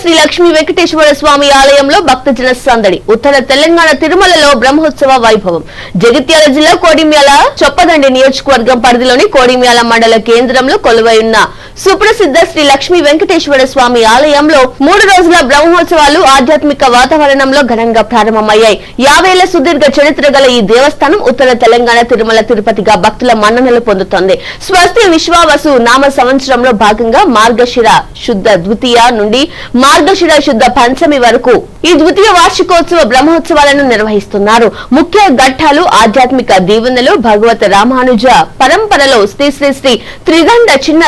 శ్రీ లక్ష్మీ వెంకటేశ్వర స్వామి ఆలయంలో భక్తజన సందడి. ఉత్తర తెలంగాణ తిరుమలలో బ్రహ్మోత్సవ వైభవం. జగిత్యాల జిల్లా కోడిమ్యాల చొప్పదండి నియోజకవర్గం పరిధిలోని కోడిమ్యాల మండల కేంద్రంలో కొలువైన సుప్రసిద్ధ శ్రీ లక్ష్మీ వెంకటేశ్వర స్వామి ఆలయంలో మూడు రోజుల బ్రహ్మోత్సవాలు ఆధ్యాత్మిక వాతావరణంలో ఘనంగా ప్రారంభమయ్యాయి. యాభైల సుదీర్ఘ చరిత్ర గల ఈ దేవస్థానం ఉత్తర తెలంగాణ తిరుమల తిరుపతిగా భక్తుల మన్ననలు పొందుతోంది. స్వస్తి విశ్వావసు నామ సంవత్సరంలో భాగంగా మార్గశిర శుద్ధ ద్వితీయ నుండి మార్గశిర శుద్ధ పంచమి వరకు ఈ ద్వితీయ వార్షికోత్సవ బ్రహ్మోత్సవాలను నిర్వహిస్తున్నారు. ముఖ్య ఘట్టాలు ఆధ్యాత్మిక దీవెనలు భగవత రామానుజ పరంపరలో శ్రీ శ్రీ శ్రీ త్రిదండ చిన్న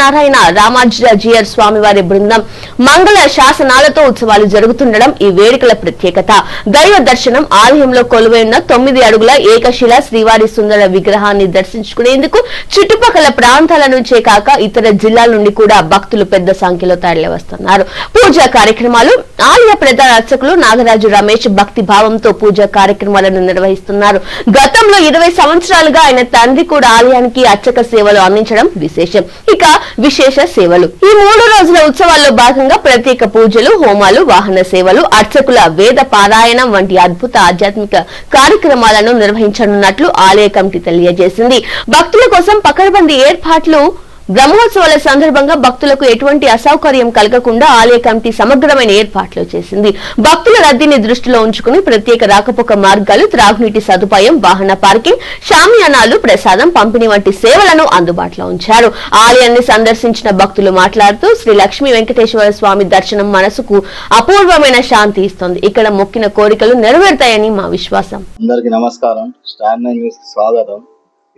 సత్యనారాయణ రామానుజాజియర్ స్వామివారి బృందం మంగళ శాసనాలతో ఉత్సవాలు జరుగుతుండడం ఈ వేడుకల ప్రత్యేకత. దైవ దర్శనం ఆలయంలో కొలువైన తొమ్మిది అడుగుల ఏకశిల శ్రీవారి సుందర విగ్రహాన్ని దర్శించుకునేందుకు చుట్టుపక్కల ప్రాంతాల నుంచే కాక ఇతర జిల్లాల నుండి కూడా భక్తులు పెద్ద సంఖ్యలో తరలివస్తున్నారు. పూజా కార్యక్రమాలు ఆలయ ప్రధాన అర్చకులు నాగరాజు రమేష్ భక్తి భావంతో పూజా కార్యక్రమాలను నిర్వహిస్తున్నారు. గతంలో ఇరవై సంవత్సరాలుగా ఆయన తండ్రి కూడా ఆలయానికి అర్చక సేవలు అందించడం విశేషం. ఇక విశేష సేవలు. ఈ మూడు రోజుల ఉత్సవాల్లో భాగంగా ప్రత్యేక పూజలు హోమాలు వాహన సేవలు అర్చకుల వేద పారాయణం వంటి అద్భుత ఆధ్యాత్మిక కార్యక్రమాలను నిర్వహించనున్నట్లు ఆలయ కమిటీ తెలియజేసింది. భక్తుల కోసం పకడ్బందీ ఏర్పాట్లు బ్రహ్మోత్సవాల సందర్భంగా భక్తులకు ఎటువంటి అసౌకర్యం కలగకుండా ఆలయ కమిటీ సమగ్రమైన ఏర్పాట్లు చేసింది. భక్తుల రద్దీని దృష్టిలో ఉంచుకుని ప్రత్యేక రాకపోక మార్గాలు త్రాగునీటి సదుపాయం వాహన పార్కింగ్ షామియానాలు ప్రసాదం పంపిణీ వంటి సేవలను అందుబాటులో ఉంచారు. ఆలయాన్ని సందర్శించిన భక్తులు మాట్లాడుతూ శ్రీ లక్ష్మీ వెంకటేశ్వర స్వామి దర్శనం మనసుకు అపూర్వమైన శాంతి ఇస్తుంది. ఇక్కడ మొక్కిన కోరికలు నెరవేరుతాయని మా విశ్వాసం. అందరికీ నమస్కారం. స్టాండ్ న్యూస్ స్వాగతం.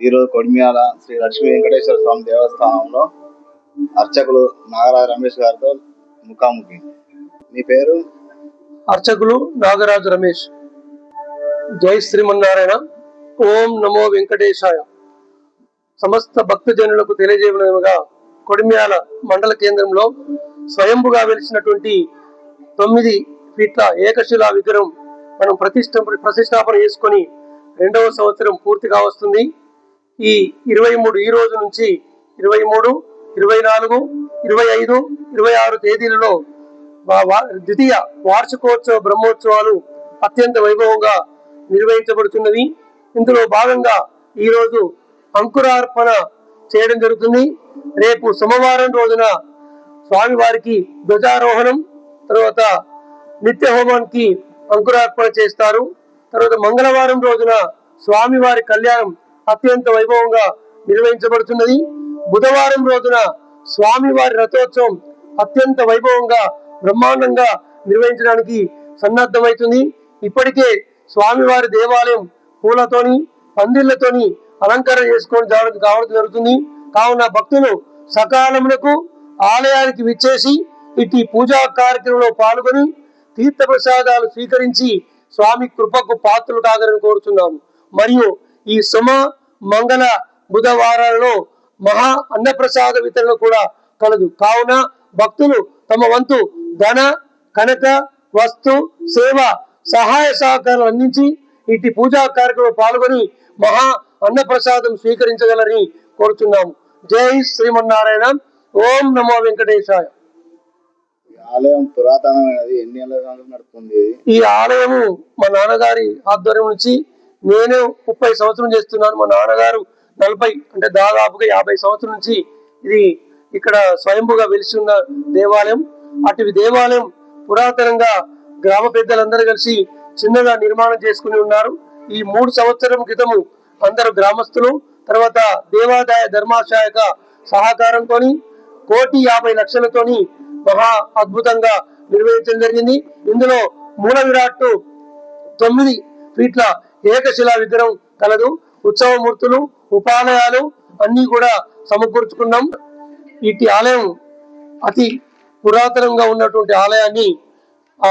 ఈరోజు కొడిమ్యాల శ్రీ లక్ష్మీ వెంకటేశ్వర స్వామి దేవస్థానంలో అర్చకులు నాగరాజ రమేష్ గారితో ముఖాముఖి. మీ పేరు? అర్చకులు నాగరాజు రమేష్. జై శ్రీమన్నారాయణ. ఓం నమో వెంకటేశాయ. సమస్త భక్తజనులకు తెలియజేయగా కొడిమ్యాల మండల కేంద్రంలో స్వయంభుగా వెలిసినటువంటి తొమ్మిది ఫీట్ల ఏకశిలా విగ్రహం మనం ప్రతిష్ట ప్రతిష్టాపన చేసుకొని రెండవ సంవత్సరం పూర్తిగా వస్తుంది. ఈ ఇరవై మూడు ఈ రోజు నుంచి ఇరవై మూడు ఇరవై నాలుగు ఇరవై ఐదు ఇరవై ఆరు తేదీలలో ద్వితీయ వార్షికోత్సవ బ్రహ్మోత్సవాలు అత్యంత వైభవంగా నిర్వహించబడుతున్నవి. ఇందులో భాగంగా ఈరోజు అంకురార్పణ చేయడం జరుగుతుంది. రేపు సోమవారం రోజున స్వామివారికి ధ్వజారోహణం తర్వాత నిత్య హోమానికి అంకురార్పణ చేస్తారు. తర్వాత మంగళవారం రోజున స్వామివారి కళ్యాణం అత్యంత వైభవంగా నిర్వహించబడుతున్నది. బుధవారం రోజున స్వామివారి రథోత్సవం అత్యంత వైభవంగా బ్రహ్మాండంగా నిర్వహించడానికి సన్నద్ధమవుతుంది. ఇప్పటికే స్వామివారి దేవాలయం పూలతోని పందిళ్ళతోని అలంకరణ చేసుకొని జాగ్రత్త కావడం జరుగుతుంది. కావున భక్తులు సకాలమునకు ఆలయానికి విచ్చేసి ఇట్టి పూజా కార్యక్రమంలో పాల్గొని తీర్థ ప్రసాదాలు స్వీకరించి స్వామి కృపకు పాత్రలు కాగలని కోరుతున్నాము మరియు ఈ సుమ మంగళ బుధవారాలలో మహా అన్నప్రసాద వితరణ కూడా కలదు. కావున భక్తులు తమ వంతు ధన కనక వస్తు సేవ సహాయ సహకారాలు అందించి ఇటు పూజా కార్యక్రమంలో పాల్గొని మహా అన్నప్రసాదం స్వీకరించగలరని కోరుతున్నాము జై శ్రీమన్నారాయణ. ఓం నమో వెంకటేశాయ. ఈ ఆలయం పురాతనమైనది ఎన్ని ఏళ్ళ ఇది ఈ ఆలయము మా నాన్నగారి ఆధ్వర్యం నుంచి నేను ముప్పై సంవత్సరం చేస్తున్నాను. మా నాన్నగారు నలభై అంటే దాదాపుగా యాభై సంవత్సరం నుంచి ఇది ఇక్కడ స్వయంభుగా వెలిసిన దేవాలయం. అటు దేవాలయం పురాతనంగా గ్రామ పెద్దలందరూ కలిసి చిన్నగా నిర్మాణం చేసుకుని ఉన్నారు. ఈ మూడు సంవత్సరం క్రితము అందరు గ్రామస్తులు తర్వాత దేవాదాయ ధర్మాశాయక సహకారంతో కోటి యాభై లక్షలతోని మహా అద్భుతంగా నిర్వహించడం జరిగింది. ఇందులో మూల విరాట్టు తొమ్మిది ఫీట్ల ఏకశిలా విగ్రహం కలదు ఉత్సవమూర్తులు ఉపాలయాలు అన్ని కూడా సమకూర్చుకున్నాం. ఇటు ఆలయం అతి పురాతనంగా ఉన్నటువంటి ఆలయాన్ని ఆ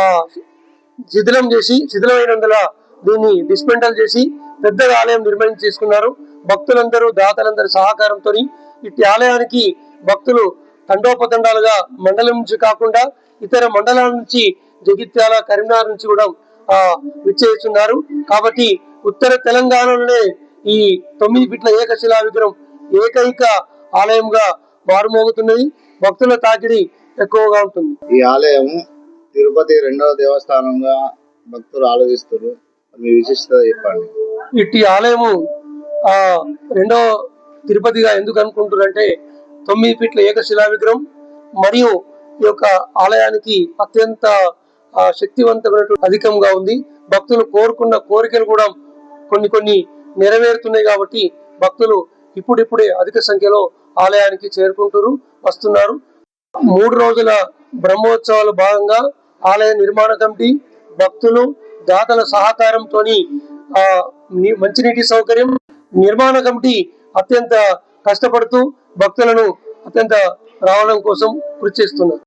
శిథిలం చేసి శిథిలమైనందున దీన్ని డిస్మెంటల్ చేసి పెద్దగా ఆలయం నిర్మాణం చేసుకున్నారు. భక్తులందరూ దాతలందరి సహకారంతో ఇట్టి ఆలయానికి భక్తులు తండోపతండాలుగా మండలం నుంచి కాకుండా ఇతర మండలాల నుంచి జగిత్యాల కరీంనగర్ నుంచి కూడా విచ్చేస్తున్నారు. కాబట్టి ఉత్తర తెలంగాణలోనే ఈ తొమ్మిది ఫీట్ల ఏకశిలా విగ్రహం ఏకైక ఆలయంగా మారుమోగుతున్నది. భక్తుల తాకిడి ఎక్కువగా ఉంటుంది. ఈ ఆలయం తిరుపతి రెండవ దేవస్థానంగా భక్తులు ఆలోచిస్తారు. మీ విశిష్టత చెప్పండి. ఇట్టి ఆలయము ఆ రెండో తిరుపతిగా ఎందుకు అనుకుంటున్నారంటే తొమ్మిది ఫీట్ల ఏకశిలా విగ్రహం మరియు ఈ యొక్క ఆలయానికి అత్యంత ఆ, శక్తివంతమైనటువంటి అధికంగా ఉంది. భక్తులు కోరుకున్న కోరికలు కూడా కొన్ని కొన్ని నెరవేరుతున్నాయి కాబట్టి భక్తులు ఇప్పుడిప్పుడే అధిక సంఖ్యలో ఆలయానికి చేరుకుంటారు వస్తున్నారు. మూడు రోజుల బ్రహ్మోత్సవాలు భాగంగా ఆలయ నిర్మాణ కమిటీ భక్తులు దాతల సహకారంతో ఆ మంచినీటి సౌకర్యం నిర్మాణ కమిటీ అత్యంత కష్టపడుతూ భక్తులను అత్యంత రావడం కోసం కృషి చేస్తున్నారు.